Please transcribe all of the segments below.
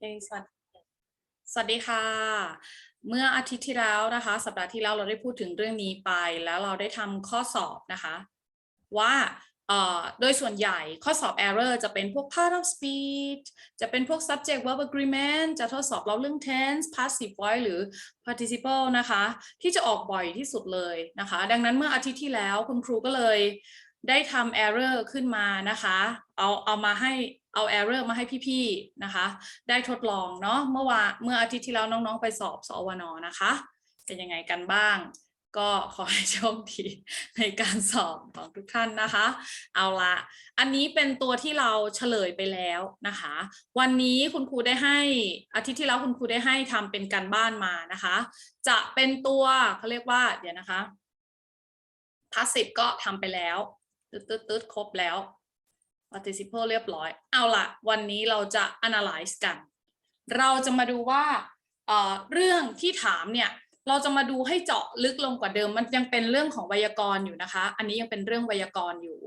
เอยสวัสดีสวัสดีค่ะ เมื่ออาทิตย์ที่แล้วนะคะ สัปดาห์ที่แล้วเราได้พูดถึงเรื่องนี้ไปแล้วเราได้ทำข้อสอบนะคะ ว่าโดยส่วนใหญ่ข้อสอบ error จะเป็นพวก part of speech จะเป็นพวก subject verb agreement จะทดสอบเราเรื่อง tense passive voice หรือ participle นะคะ ที่จะออกบ่อยที่สุดเลยนะคะ ดังนั้นเมื่ออาทิตย์ที่แล้วคุณครูก็เลยได้ทำ error ขึ้นมานะคะ เอาเอามาให้ เอา error มาให้พี่ๆนะคะ ได้ทดลองเนาะเมื่อวานเมื่ออาทิตย์ที่แล้วน้องๆไปสอบสอวนนะคะ เป็นยังไงกันบ้าง ก็ขอให้โชคดีในการสอบของทุกท่านนะคะ เอาละอันนี้เป็นตัวที่เราเฉลยไปแล้วนะคะ วันนี้คุณครูได้ให้อาทิตย์ที่แล้วคุณครูได้ให้ทำเป็นการบ้านมานะคะ จะเป็นตัวเขาเรียกว่าเดี๋ยวนะคะ passive ก็ทำไปแล้วตึ๊ดตึ๊ดตึ๊ดครบแล้ว participle เรียบร้อย เอาละวันนี้เราจะ analyze กัน เราจะมาดูว่าเอ่อเรื่องที่ถามเนี่ย เราจะมาดูให้เจาะลึกลงกว่าเดิม มันยังเป็นเรื่องของไวยากรณ์อยู่นะคะ อันนี้ยังเป็นเรื่องไวยากรณ์อยู่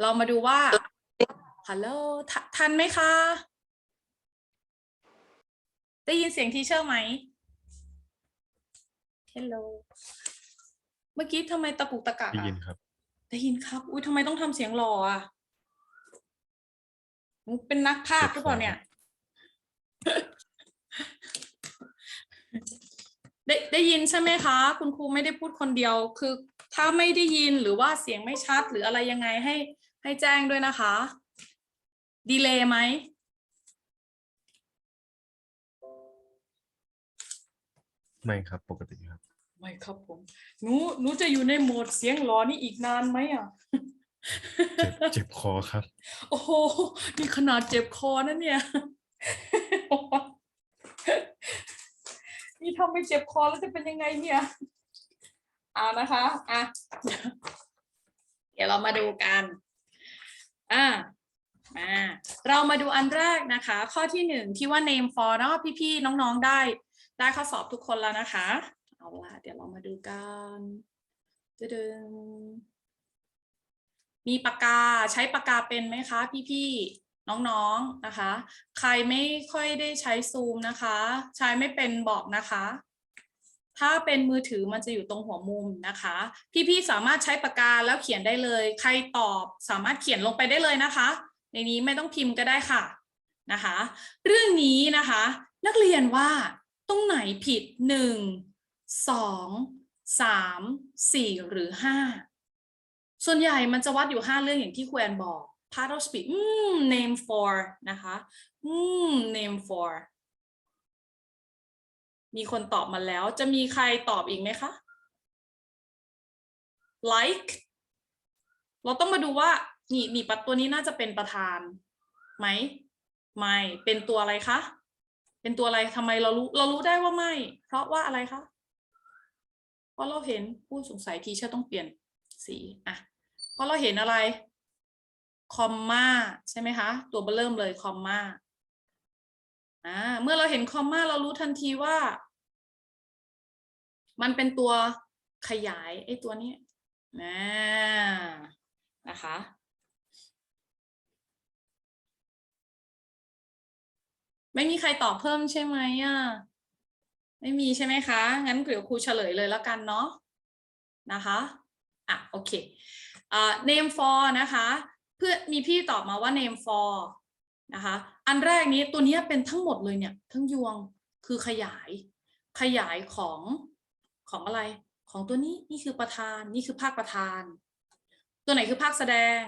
เรามาดูว่า ฮัลโหลททันไหมคะ ได้ยินเสียงทีเชอร์ไหมฮัลโหล เมื่อกี้ทำไมตะกุกตะกักได้อะยินครับ ได้ยินครับ อุ้ยทำไมต้องทำเสียงหล่ออะ หนูเป็นนักพากย์หรือเปล่าเนี่ย ได้ได้ยินใช่ไหมคะ คุณครูไม่ได้พูดคนเดียว คือถ้าไม่ได้ยินหรือว่าเสียงไม่ชัดหรืออะไรยังไงให้ให้แจ้งด้วยนะคะ ดีเลย์ไหมไม่ครับ ปกติครับ ไม่ครับผมหนูหนูจะอยู่ในโหมดเสียงหลอนี่อีกนานไหมอะ เจ็บเจ็บคอครับ โอ้โหนี่ขนาดเจ็บคอนะเนี่ย นี่ทำไม่เจ็บคอแล้วจะเป็นยังไงเนี่ยอ่านะคะอะเดี๋ยวเรามาดูกันอ่ามาเรามาดูอันแรกนะคะ ข้อที่หนึ่งที่ว่า name for เนาะพี่ๆน้องๆได้ได้ข้อสอบทุกคนแล้วนะคะ เอาล่ะเดี๋ยวเรามาดูกันดึง มีปากกาใช้ปากกาเป็นไหมคะ พี่ๆน้องๆนะคะ ใครไม่ค่อยได้ใช้ซูมนะคะ ใช้ไม่เป็นบอกนะคะ ถ้าเป็นมือถือมันจะอยู่ตรงหัวมุมนะคะ พี่ๆสามารถใช้ปากกาแล้วเขียนได้เลย ใครตอบสามารถเขียนลงไปได้เลยนะคะ ในนี้ไม่ต้องพิมพ์ก็ได้ค่ะนะคะ เรื่องนี้นะคะ นักเรียนว่าตรงไหนผิดหนึ่งสองสามสี่หรือห้า ส่วนใหญ่มันจะวัดอยู่ห้าเรื่องอย่างที่ครูแอนบอก part of speech อืม name for นะคะอืม name for มีคนตอบมาแล้ว จะมีใครตอบอีกไหมคะ like เราต้องมาดูว่า นี่นี่ปัดตัวนี้น่าจะเป็นประธานไหม ไม่ เป็นตัวอะไรคะ เป็นตัวอะไรทำไมเรารู้ เรารู้ได้ว่าไม่ เพราะว่าอะไรคะ เพราะเราเห็นผู้สงสัยทีเชอร์ต้องเปลี่ยนสี อะ ราะเราเห็นอะไร คอมมาใช่ไหมคะ ตัวเบอร์เริ่มเลยคอมมาอ่าเมื่อเราเห็นคอมมาเรารู้ทันทีว่า มันเป็นตัวขยายไอ้ตัวนี้นะนะคะ ไม่มีใครตอบเพิ่มใช่ไหมอะไม่มีใช่ไหมคะ งั้นเดี๋ยวครูเฉลยเลยแล้วกันเนาะนะคะ อะ โอเค name for นะคะเพื่อมีพี่ตอบมาว่า name for นะคะอันแรกนี้ตัวนี้เป็นทั้งหมดเลยเนี่ยทั้งยวงคือขยายขยายของของอะไรของตัวนี้นี่คือประธานนี่คือภาคประธาน ตัวไหนคือภาคแสดง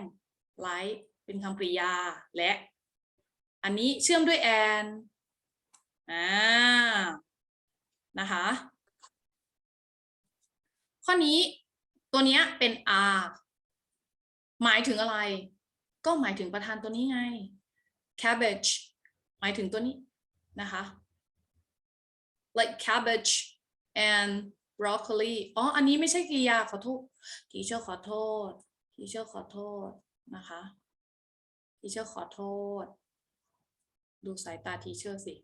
like เป็นคำกริยาและ อันนี้เชื่อมด้วย and อ่านะคะ ข้อนี้ตัวเนี้ยเป็น are หมายถึงอะไร ก็หมายถึงประธานตัวนี้ไง cabbage หมายถึงตัวนี้นะคะ like cabbage and broccoli อ๋อ อันนี้ไม่ใช่กริยาขอโทษทีเชอร์ขอโทษทีเชอร์ขอโทษนะคะทีเชอร์ขอโทษ ดูสายตาทีเชอร์สิ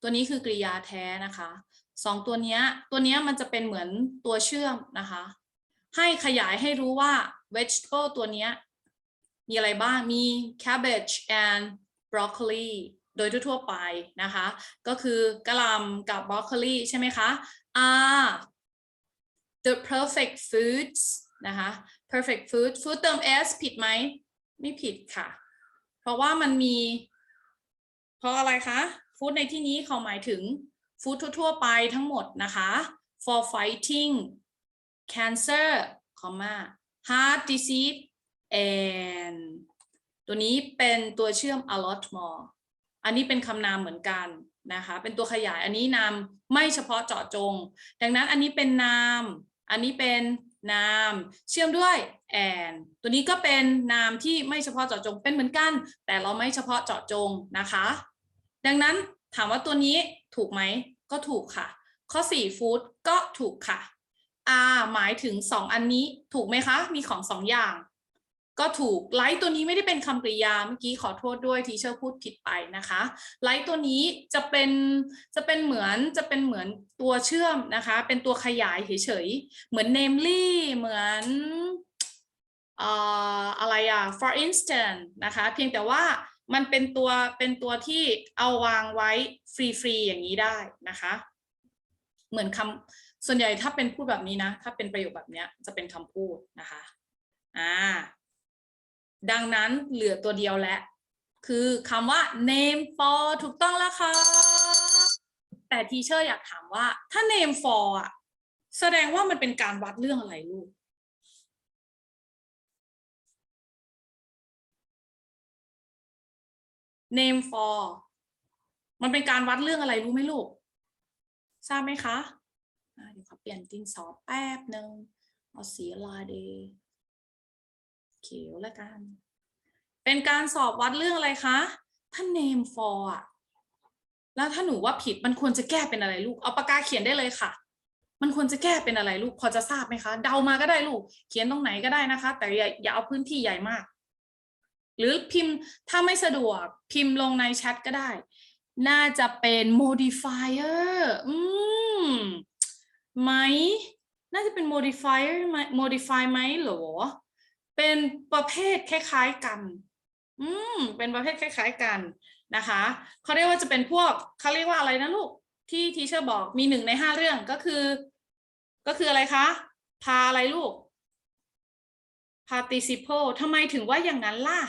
ตัวนี้คือกริยาแท้นะคะสองตัวนี้ตัวนี้มันจะเป็นเหมือนตัวเชื่อมนะคะ ให้ขยายให้รู้ว่า vegetable ตัวนี้ มีอะไรบ้างมี cabbage and broccoli โดยทั่วๆไปนะคะ ก็คือกะหล่ำกับบรอกโคลีใช่ไหมคะ are the perfect foods นะคะ perfect food food เติม s ผิดไหม ไม่ผิดค่ะ เพราะว่ามันมี เพราะอะไรคะฟู้ดในที่นี้เขาหมายถึงฟู้ดทั่วๆไปทั้งหมดนะคะ for fighting cancer, comma, heart disease and ตัวนี้เป็นตัวเชื่อม a lot more อันนี้เป็นคำนามเหมือนกันนะคะ เป็นตัวขยายอันนี้นามไม่เฉพาะเจาะจง ดังนั้นอันนี้เป็นนาม อันนี้เป็นนามเชื่อมด้วย and ตัวนี้ก็เป็นนามที่ไม่เฉพาะเจาะจงเป็นเหมือนกัน แต่เราไม่เฉพาะเจาะจงนะคะ ดังนั้นถามว่าตัวนี้ถูกไหมก็ถูกค่ะ ข้อ4ฟู้ดก็ถูกค่ะ R หมายถึง 2 อันนี้ถูกไหมคะ มีของ 2 อย่าง ก็ถูกไลท์ตัวนี้ไม่ได้เป็นคำกริยาเมื่อกี้ขอโทษด้วยทีเชอร์พูดผิดไปนะคะไลท์ตัวนี้จะเป็นจะเป็นเหมือนจะเป็นเหมือนตัวเชื่อมนะคะ เป็นตัวขยายเฉยๆเหมือน namely เหมือนอะไรอะ for instance นะคะ เพียงแต่ว่ามันเป็นตัวเป็นตัวที่เอาวางไว้ฟรีๆอย่างนี้ได้นะคะ เหมือนคำส่วนใหญ่ถ้าเป็นพูดแบบนี้นะ ถ้าเป็นประโยคแบบนี้จะเป็นคำพูดนะคะ อ่า ดังนั้นเหลือตัวเดียวแล้วคือคำว่า name for ถูกต้องแล้วค่ะ แต่ทีเชอร์อยากถามว่า ถ้า name for อะ แสดงว่ามันเป็นการวัดเรื่องอะไรลูก name for มันเป็นการวัดเรื่องอะไรรู้ไหมลูก ทราบไหมคะเดี๋ยวขอเปลี่ยนดินสอแป๊บหนึ่งเอาสีอะไรดี ขียวแล้วกัน เป็นการสอบวัดเรื่องอะไรคะถ้า name for อะแล้วถ้าหนูว่าผิดมันควรจะแก้เป็นอะไรลูก เอาปากกาเขียนได้เลยค่ะ มันควรจะแก้เป็นอะไรลูก พอจะทราบไหมคะ เดามาก็ได้ลูก เขียนตรงไหนก็ได้นะคะ แต่อย่าอย่าเอาพื้นที่ใหญ่มาก หรือพิมพ์ถ้าไม่สะดวกพิมพ์ลงในแชทก็ได้ น่าจะเป็น modifier อืมไหม น่าจะเป็น modifier ไหม modify ไหมหรอ เป็นประเภทคล้ายๆกัน อืม เป็นประเภทคล้าย ๆกันนะคะเขาเรียกว่าจะเป็นพวกเขาเรียกว่าอะไรนะลูก ที่ทีเชอร์บอกมีหนึ่งในห้าเรื่องก็คือ ก็คืออะไรคะ พาอะไรลูก participle ทำไมถึงว่าอย่างนั้นล่ะ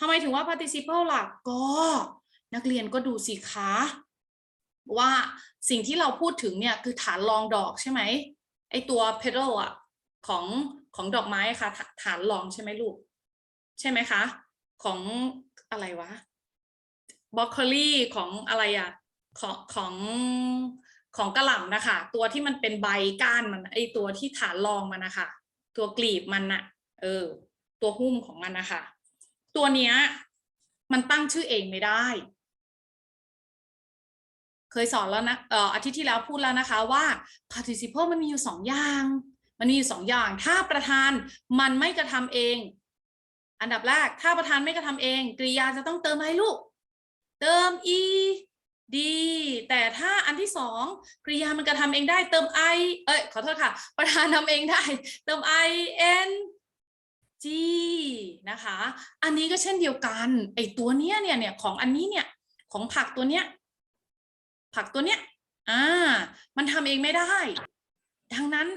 ทำไมถึงว่า participle ล่ะ ก็ นักเรียนก็ดูสิคะ ว่าสิ่งที่เราพูดถึงเนี่ย คือฐานรองดอกใช่ไหมไอตัว petal อะ ของ ของดอกไม้ค่ะ ฐานรองใช่ไหมลูก ใช่ไหมคะ ของอะไรวะบรอกโคลีของอะไรอะของของของกระหล่ำนะคะ ตัวที่มันเป็นใบก้านมันไอตัวที่ฐานรองมันนะคะ ตัวกลีบมันน่ะเออ ตัวหุ้มของมันนะคะ ตัวเนี้ยมันตั้งชื่อเองไม่ได้ เคยสอนแล้วนะเอ่ออาทิตย์ที่แล้วพูดแล้วนะคะว่า participle มันมีอยู่สองอย่าง มันมีอยู่สองอย่าง ถ้าประธานมันไม่กระทำเอง อันดับแรก ถ้าประธานไม่กระทำเอง กริยาจะต้องเติมอะไรลูก เติม e d แต่ถ้าอันที่สองกริยามันกระทำเองได้เติม i เอ้ยขอโทษค่ะ ประธานทำเองได้ เติม i n g นะคะ อันนี้ก็เช่นเดียวกันไอตัวเนี้ยเนี่ยเนี่ยของอันนี้เนี่ยของผักตัวเนี้ยผักตัวเนี้ยอ่ามันทำเองไม่ได้ ดังนั้น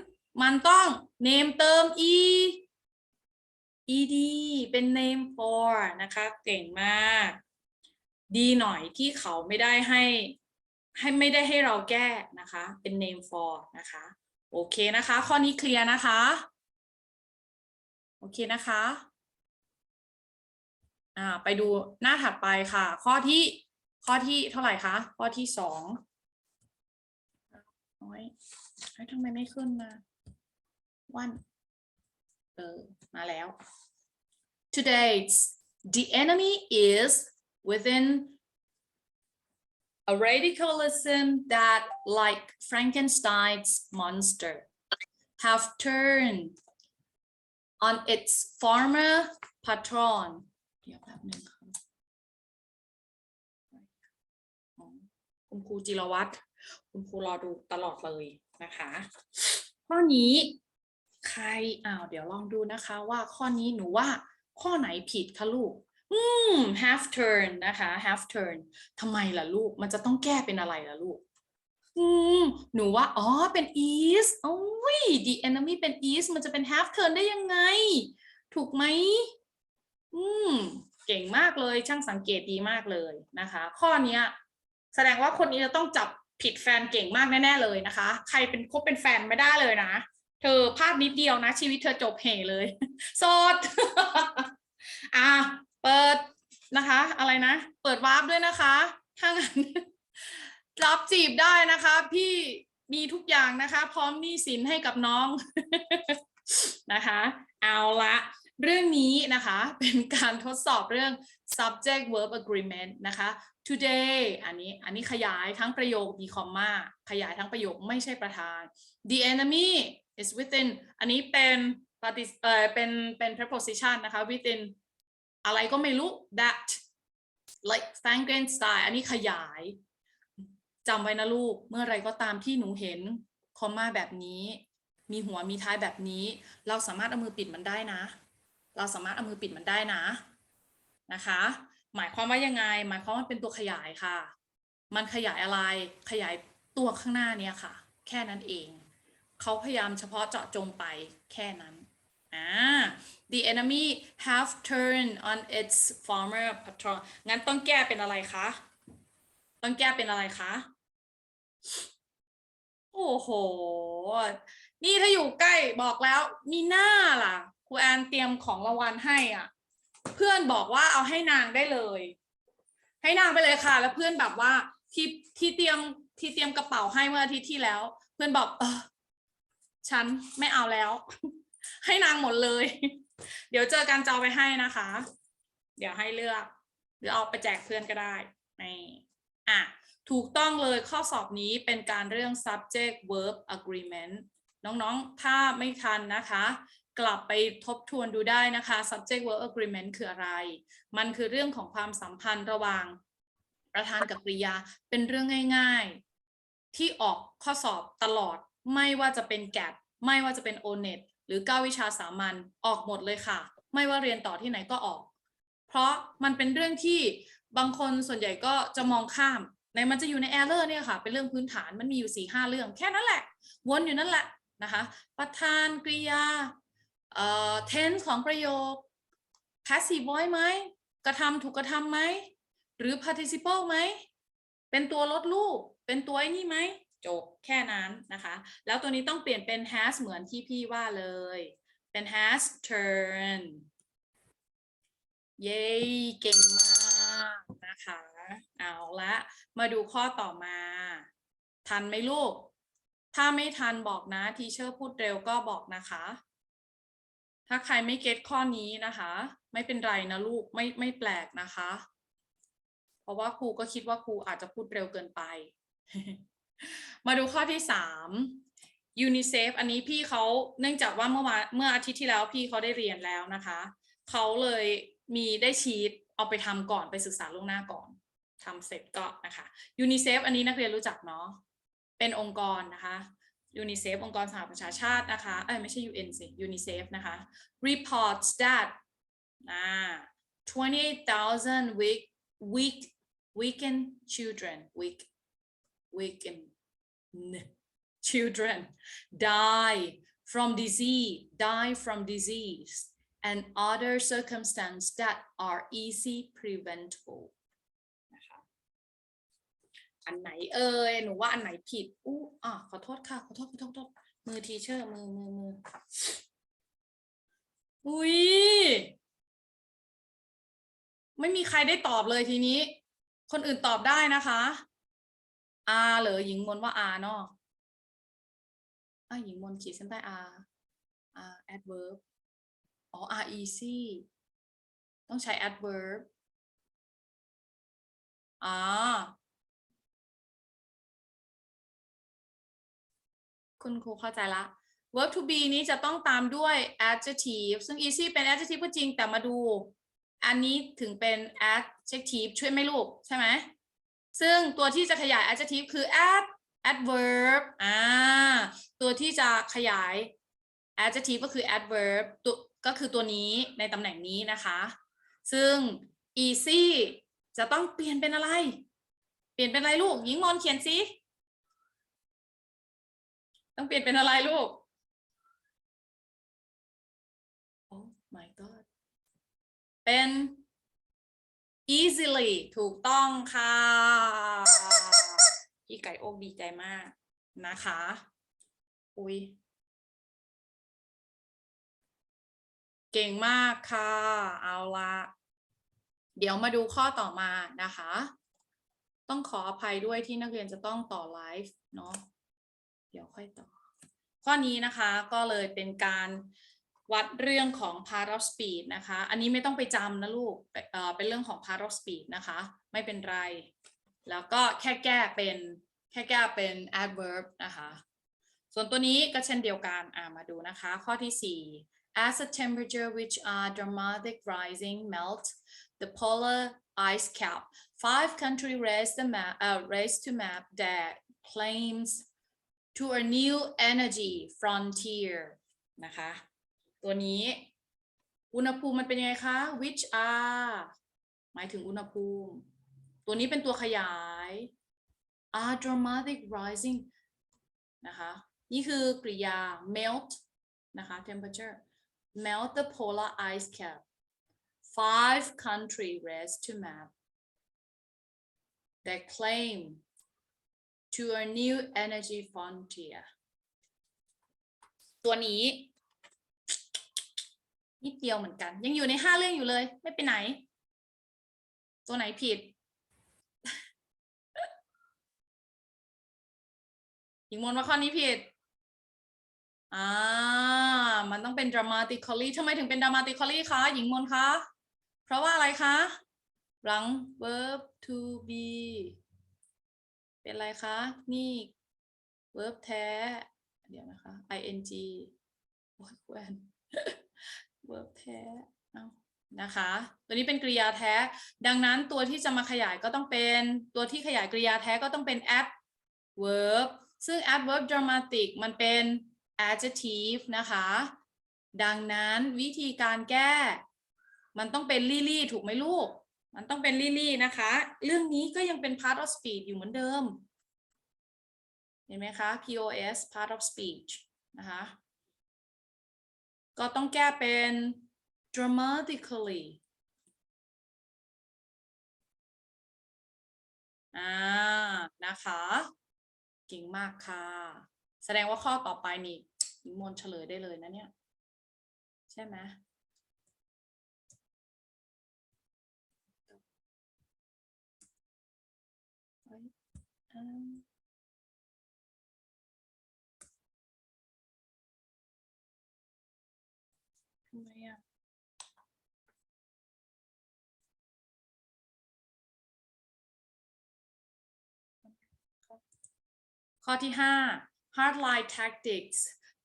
มันต้อง name เติม e ed เป็น name for นะคะ เก่งมาก ดีหน่อยที่เขาไม่ได้ให้ ให้ไม่ได้ให้เราแก้นะคะ เป็น name for นะคะ โอเคนะคะ ข้อนี้เคลียร์นะคะ โอเคนะคะอ่าไปดูหน้าถัดไปค่ะ ข้อที่ข้อที่เท่าไหร่คะ ข้อที่สองโอ้ยเฮ้ยทำไมไม่ขึ้นมา วัน เออ มาแล้ว Today the enemy is within a radicalism that like Frankenstein's monster have turned on its former patron เดี๋ยวแป๊บหนึงค่ะอ๋อคุณครูจิรวัตรคุณครูรอดูตลอดเลยนะคะ ข้อนี้ ใครอ้าวเดี๋ยวลองดูนะคะว่าข้อนี้หนูว่าข้อไหนผิดคะลูก อืม half turn นะคะ half turn ทำไมล่ะลูก มันจะต้องแก้เป็นอะไรล่ะลูก อืม หนูว่า อ๋อ เป็น is โอ้ย the enemy เป็น is มันจะเป็น half turn ได้ยังไง ถูกไหม อืม เก่งมากเลย ช่างสังเกตดีมากเลยนะคะ ข้อนี้แสดงว่าคนนี้จะต้องจับผิดแฟนเก่งมากแน่ ๆ เลยนะคะ ใครเป็นคบเป็นแฟนไม่ได้เลยนะ เธอพลาดนิดเดียวนะ ชีวิตเธอจบเหเลยโสดอะเปิดนะคะ อะไรนะ เปิดวาร์ปด้วยนะคะถ้างั้นรับจีบได้นะคะ พี่มีทุกอย่างนะคะ พร้อมหนี้สินให้กับน้องนะคะ เอาละเรื่องนี้นะคะ เป็นการทดสอบเรื่อง subject verb agreement นะคะ today อันนี้อันนี้ขยายทั้งประโยคมีคอมมาขยายทั้งประโยคไม่ใช่ประธาน the enemy is within อันนี้เป็น partic- เอ่อเป็นเป็น preposition นะคะ within อะไรก็ไม่รู้ that like Frankenstein อันนี้ขยายจำไว้นะลูก เมื่อไรก็ตามที่หนูเห็นคอมมาแบบนี้ มีหัวมีท้ายแบบนี้ เราสามารถเอามือปิดมันได้นะ เราสามารถเอามือปิดมันได้นะนะคะ หมายความว่ายังไง หมายความว่าเป็นตัวขยายค่ะ มันขยายอะไรขยายตัวข้างหน้าเนี่ยค่ะ แค่นั้นเอง เขาพยายามเฉพาะเจาะจงไปแค่นั้นอ่า the enemy have turned on its former patrol งั้นต้องแก้เป็นอะไรคะ ต้องแก้เป็นอะไรคะ โอ้โห นี่ถ้าอยู่ใกล้บอกแล้ว มีหน้าล่ะ ครูแอนเตรียมของรางวัลให้อะ เพื่อนบอกว่าเอาให้นางได้เลย ให้นางไปเลยค่ะ แล้วเพื่อนแบบว่าที่ที่เตรียมที่เตรียมกระเป๋าให้เมื่ออาทิตย์ที่แล้ว เพื่อนบอกเออ ฉันไม่เอาแล้ว ให้นางหมดเลย เดี๋ยวเจอกันจะเอาไปให้นะคะ เดี๋ยวให้เลือก หรือเอาไปแจกเพื่อนก็ได้นี่อะถูกต้องเลยข้อสอบนี้เป็นการเรื่อง subject verb agreement น้องๆ ถ้าไม่ทันนะคะ กลับไปทบทวนดูได้นะคะ subject verb agreement คืออะไร มันคือเรื่องของความสัมพันธ์ระหว่างประธานกับกริยา เป็นเรื่องง่าย ๆ ที่ออกข้อสอบตลอด ไม่ว่าจะเป็นแกดไม่ว่าจะเป็น o n e t หรือ9วิชาสามัญออกหมดเลยค่ะ ไม่ว่าเรียนต่อที่ไหนก็ออก เพราะมันเป็นเรื่องที่บางคนส่วนใหญ่ก็จะมองข้ามในมันจะอยู่ใน error เนี่ยค่ะ เป็นเรื่องพื้นฐานมันมีอยู่สี่ห้าเรื่อง แค่นั้นแหละ วนอยู่นั่นแหละนะคะ ประธานกริยาเอ่อ tense ของประโยค passive voice ไหมกระทำถูกกระทำไหม หรือ participle ไหม เป็นตัวลดรูป เป็นตัวไอ้นี่ไหม จบแค่นั้นนะคะ แล้วตัวนี้ต้องเปลี่ยนเป็น has เหมือนที่พี่ว่าเลย เป็น has turn เย้เก่งมากนะคะ เอาละมาดูข้อต่อมา ทันไหมลูก ถ้าไม่ทันบอกนะทีเชอร์พูดเร็วก็บอกนะคะ ถ้าใครไม่เก็ตข้อนี้นะคะ ไม่เป็นไรนะลูกไม่ไม่แปลกนะคะ เพราะว่าครูก็คิดว่าครูอาจจะพูดเร็วเกินไป มาดูข้อที่สามยูนิเซฟอันนี้พี่เขาเนื่องจากว่าเมื่อวานเมื่ออาทิตย์ที่แล้วพี่เขาได้เรียนแล้วนะคะเขาเลยมีได้ชีตเอาไปทำก่อนไปศึกษาล่วงหน้าก่อนทำเสร็จก็นะคะยูนิเซฟอันนี้นักเรียนรู้จักเนาะเป็นองค์กรนะคะยูนิเซฟองค์กรสหประชาชาตินะคะเอ้ยไม่ใช่ UN สิยูนิเซฟนะคะ reports that อ่า28,000 week week weekend children week weekend children die from disease die from disease and other circumstances that are easy preventable อันไหนเอ่ยหนูว่าอันไหนผิดอู้อะขอโทษค่ะ ขอโทษขอโทษขอโทษมือทีเชอร์มือมือมืออุ้ยไม่มีใครได้ตอบเลยทีนี้ คนอื่นตอบได้นะคะ อาเหรอหญิงมนว่าอาเนาะอะหญิงมนขีดเส้นใต้อา R adverb อ๋อ R easy ต้องใช้ adverb อ่าคุณครูเข้าใจละ verb to be นี้จะต้องตามด้วย adjective ซึ่ง easy เป็น adjective ก็จริงแต่มาดู อันนี้ถึงเป็น adjective ช่วยไหมลูก ใช่ไหม ซึ่งตัวที่จะขยาย adjective คือ add adverb อ่า ตัวที่จะขยาย adjective ก็คือ adverb ตัวก็คือตัวนี้ในตำแหน่งนี้นะคะ ซึ่ง easy จะต้องเปลี่ยนเป็นอะไร เปลี่ยนเป็นอะไรลูกหญิงมอนเขียนสิ ต้องเปลี่ยนเป็นอะไรลูก Oh my god เป็น easily ถูกต้องค่ะ พี่ไก่โอกดีใจมากนะคะ อุ้ยเก่งมากค่ะ เอาละเดี๋ยวมาดูข้อต่อมานะคะ ต้องขออภัยด้วยที่นักเรียนจะต้องต่อไลฟ์เนาะเดี๋ยวค่อยต่อ ข้อนี้นะคะก็เลยเป็นการ วัดเรื่องของ part of speed นะคะ อันนี้ไม่ต้องไปจำนะลูกเเป็นเรื่องของ part of speed นะคะ ไม่เป็นไร แล้วก็แค่แก้เป็นแค่แก้เป็น adverb นะคะ ส่วนตัวนี้ก็เช่นเดียวกันมาดูนะคะ ข้อที่ 4 as the temperature which are dramatic rising melt the polar ice cap five country race the map uh, race to map their claims to a new energy frontier นะคะ ตัวนี้ อุณหภูมิมันเป็นยังไงคะ which are หมายถึงอุณหภูมิ ตัวนี้เป็นตัวขยาย are dramatic rising นะคะ นี่คือกริยา melt นะคะ temperature melt the polar ice cap five country race to map that claim to a new energy frontier ตัวนี้ นิดเดียวเหมือนกัน ยังอยู่ในห้าเรื่องอยู่เลย ไม่ไปไหน ตัวไหนผิดหญิงมนว่าข้อนี้ผิดอ่ามันต้องเป็น dramatically ทำไมถึงเป็น dramatically คะหญิงมนคะเพราะว่าอะไรคะหลัง verb to be เป็นอะไรคะ นี่ verb แท้ เดี๋ยวนะคะ ing โอ้ยแวน verb แท้เอานะคะ ตัวนี้เป็นกริยาแท้ ดังนั้นตัวที่จะมาขยายก็ต้องเป็นตัวที่ขยายกริยาแท้ก็ต้องเป็น adverb ซึ่ง adverb dramatic มันเป็น adjective นะคะ ดังนั้นวิธีการแก้ มันต้องเป็นลี่ลี่ถูกไหมลูก มันต้องเป็นลี่ลี่นะคะ เรื่องนี้ก็ยังเป็น part of speech อยู่เหมือนเดิม เห็นไหมคะ POS part of speech นะคะ ก็ต้องแก้เป็น dramatically อ่า นะคะ เก่งมากค่ะ แสดงว่าข้อต่อไปนี่นมนเฉลยได้เลยนะเนี่ย ใช่ไหมอ ยอืมทำไมอ่ะ ข้อที่ 5 hardline tactics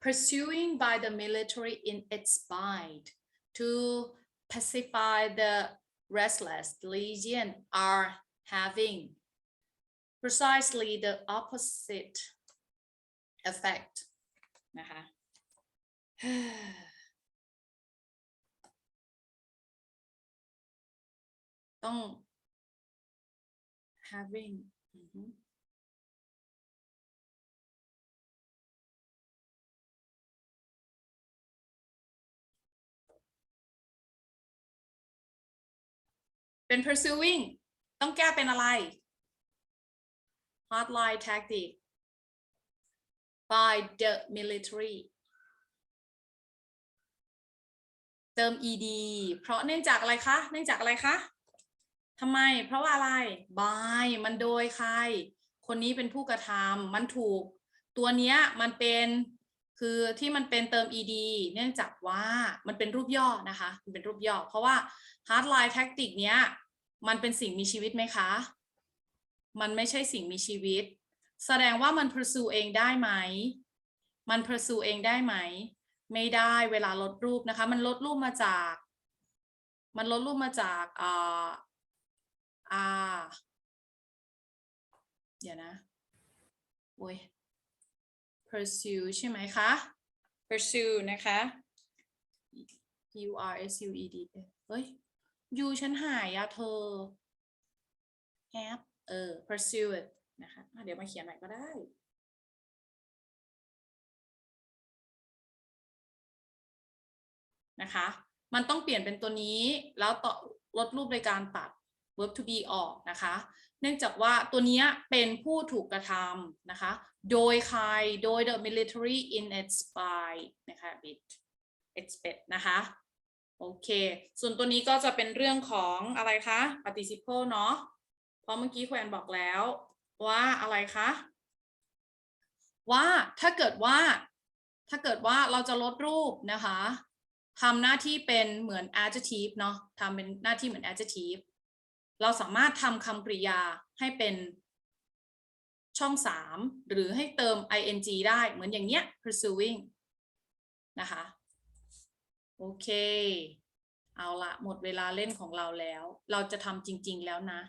pursuing by the military in its bid to pacify the restless legion are having precisely the opposite effect นะคะ ต้อง having เป็น pursuing ต้องแก้เป็นอะไร hardline tactic by the military เติม ed เพราะเนื่องจากอะไรคะ เนื่องจากอะไรคะ ทำไม เพราะว่าอะไร by มันโดยใคร คนนี้เป็นผู้กระทำมันถูก ตัวเนี้ยมันเป็นคือที่มันเป็นเติม ed เนื่องจากว่ามันเป็นรูปย่อนะคะมันเป็นรูปย่อ เพราะว่า hardline tactic เนี้ยมันเป็นสิ่งมีชีวิตไหมคะ มันไม่ใช่สิ่งมีชีวิต แสดงว่ามัน pursue เองได้ไหม มัน pursue เองได้ไหม ไม่ได้เวลาลดรูปนะคะ มันลดรูปมาจาก มันลดรูปมาจาก อ่าเดี๋ยวนะโอ้ย pursue ใช่ไหมคะ pursue นะคะ U R S U E D เฮ้ยยูฉันหายอะเธอ have เออ pursue it นะคะะเดี๋ยวมาเขียนใหม่ก็ได้ นะคะ มันต้องเปลี่ยนเป็นตัวนี้ แล้วต่อลดรูปในการตัด verb to be ออกนะคะ เนื่องจากว่าตัวนี้เป็นผู้ถูกกระทำนะคะ โดยใคร โดย the military in its by นะคะ bit expect นะคะ โอเค ส่วนตัวนี้ก็จะเป็นเรื่องของอะไรคะ participle เนาะ เพราะเมื่อกี้แควนบอกแล้วว่าอะไรคะ ว่าถ้าเกิดว่า ถ้าเกิดว่าเราจะลดรูปนะคะทำหน้าที่เป็นเหมือน adjective เนาะทำเป็นหน้าที่เหมือน adjective เราสามารถทำคำกริยาให้เป็นช่องสามหรือให้เติม ing ได้เหมือนอย่างเนี้ย pursuing นะคะ โอเค เอาละหมดเวลาเล่นของเราแล้ว เราจะทำจริง ๆ แล้วนะ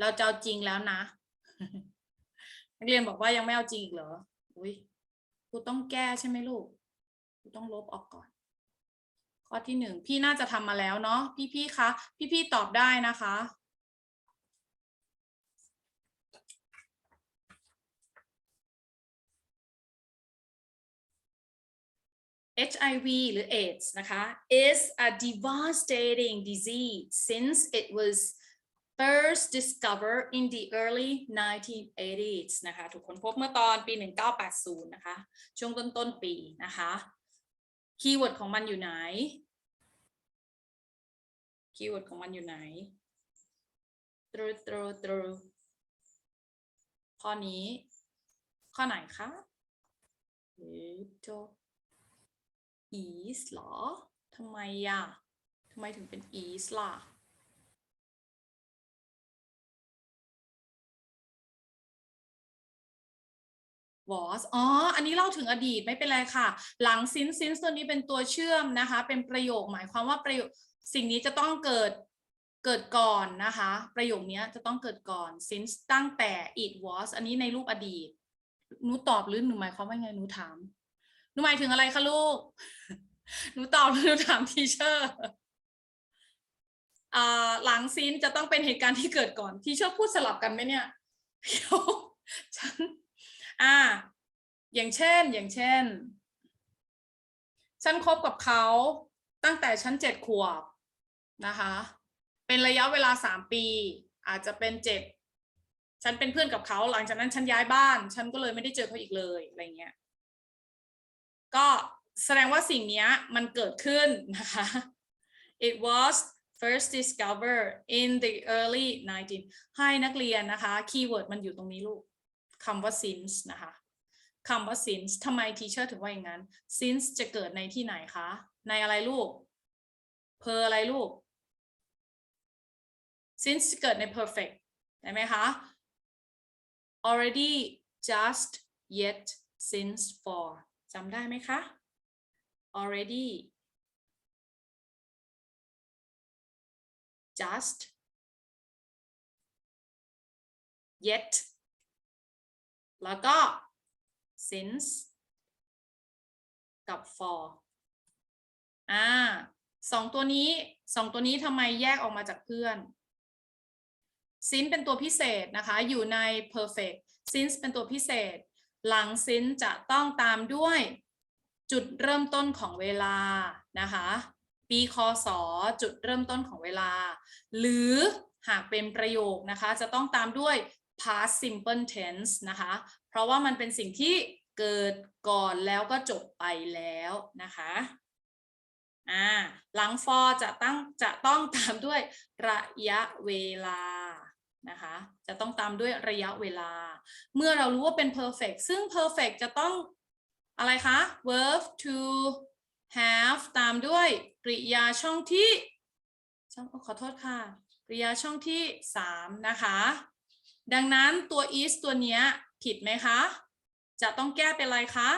เราจะเอาจริงแล้วนะ นักเรียนบอกว่ายังไม่เอาจริงอีกเหรอ อุ้ยครูต้องแก้ใช่ไหมลูกครูต้องลบออกก่อน ข้อที่หนึ่งพี่น่าจะทำมาแล้วเนาะพี่ๆคะพี่ๆตอบได้นะคะ HIV หรือ AIDS นะคะ is a devastating disease since it was first discovered in the early 1980s นะคะถูกค้นพบเมื่อตอนปี 1980 นะคะ ช่วงต้นต้นๆปีนะคะ คีย์เวิร์ดของมันอยู่ไหน คีย์เวิร์ดของมันอยู่ไหนตรูตรูตรูข้อนี้ ข้อไหนคะเอโจ is เหรอทำไมอะทำไมถึงเป็น is ล่ะ was อ๋อ อันนี้เล่าถึงอดีตไม่เป็นไรค่ะ หลัง since since ตัวนี้เป็นตัวเชื่อมนะคะ เป็นประโยคหมายความว่าประโยคสิ่งนี้จะต้องเกิดเกิดก่อนนะคะ ประโยคนี้จะต้องเกิดก่อน since ตั้งแต่ it was อันนี้ในรูปอดีตหนูตอบหรือหนูหมายความว่าไงหนูถาม หนูหมายถึงอะไรคะลูก หนูตอบหนูถามทีเชอร์หลังซีนจะต้องเป็นเหตุการณ์ที่เกิดก่อนทีเชอร์พูดสลับกันไหมเนี่ยเดี๋ยวฉันอ่า อย่างเช่น อย่างเช่น ฉันคบกับเขาตั้งแต่ฉันเจ็ดขวบนะคะ เป็นระยะเวลาสามปี อาจจะเป็นเจ็ดฉันเป็นเพื่อนกับเขาหลังจากนั้นฉันย้ายบ้าน ฉันก็เลยไม่ได้เจอเขาอีกเลยอะไรเงี้ย ก็แสดงว่าสิ่งนี้มันเกิดขึ้นนะคะ it was first discovered in the early 19 ให้นักเรียนนะคะ คีย์เวิร์ดมันอยู่ตรงนี้ลูกคำว่า since นะคะคำว่า since ทำไมทีเชอร์ถึงว่าอย่างนั้น since จะเกิดในที่ไหนคะ ในอะไรลูก per อะไรลูก since เกิดใน perfect ได้ไหมคะ already just yet since for จำได้ไหมคะ already just yet แล้วก็ since กับ for อ่าสองตัวนี้สองตัวนี้ทำไมแยกออกมาจากเพื่อน since เป็นตัวพิเศษนะคะ อยู่ใน perfect since เป็นตัวพิเศษ หลัง since จะต้องตามด้วยจุดเริ่มต้นของเวลานะคะปีคศจุดเริ่มต้นของเวลา หรือหากเป็นประโยคนะคะ จะต้องตามด้วย past simple tense นะคะ เพราะว่ามันเป็นสิ่งที่เกิดก่อนแล้วก็จบไปแล้วนะคะอ่าหลัง for จะตั้งจะต้องตามด้วยระยะเวลา นะคะ จะต้องตามด้วยระยะเวลา เมื่อเรารู้ว่าเป็น perfect ซึ่ง perfect จะต้องอะไรคะ verb to have ตามด้วยกริยาช่องที่ช่องขอโทษค่ะ กริยาช่องที่สามนะคะ ดังนั้นตัว is ตัวเนี้ยผิดไหมคะ จะต้องแก้เป็นอะไรคะ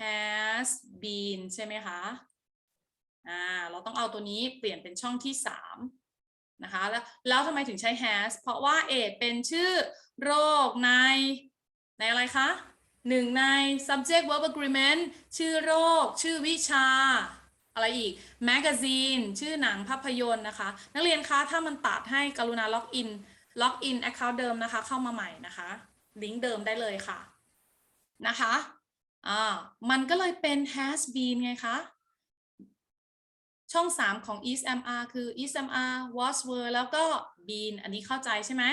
has been ใช่ไหมคะ อ่า เราต้องเอาตัวนี้เปลี่ยนเป็นช่องที่สาม นะคะแล้วแล้วทำไมถึงใช้ has เพราะว่า AIDS เป็นชื่อโรคในในอะไรคะหนึ่งใน subject verb agreement ชื่อโรค ชื่อวิชา อะไรอีกแมกกาซีนชื่อหนังภาพยนตร์นะคะ นักเรียนคะ ถ้ามันตัดให้กรุณาล็อกอินล็อกอิน Account เดิมนะคะ เข้ามาใหม่นะคะ ลิงก์เดิมได้เลยค่ะ นะคะอ่ามันก็เลยเป็น has been ไงคะ ช่อง 3 ของ ismr คือ ismr was were แล้วก็ been อันนี้เข้าใจใช่ไหม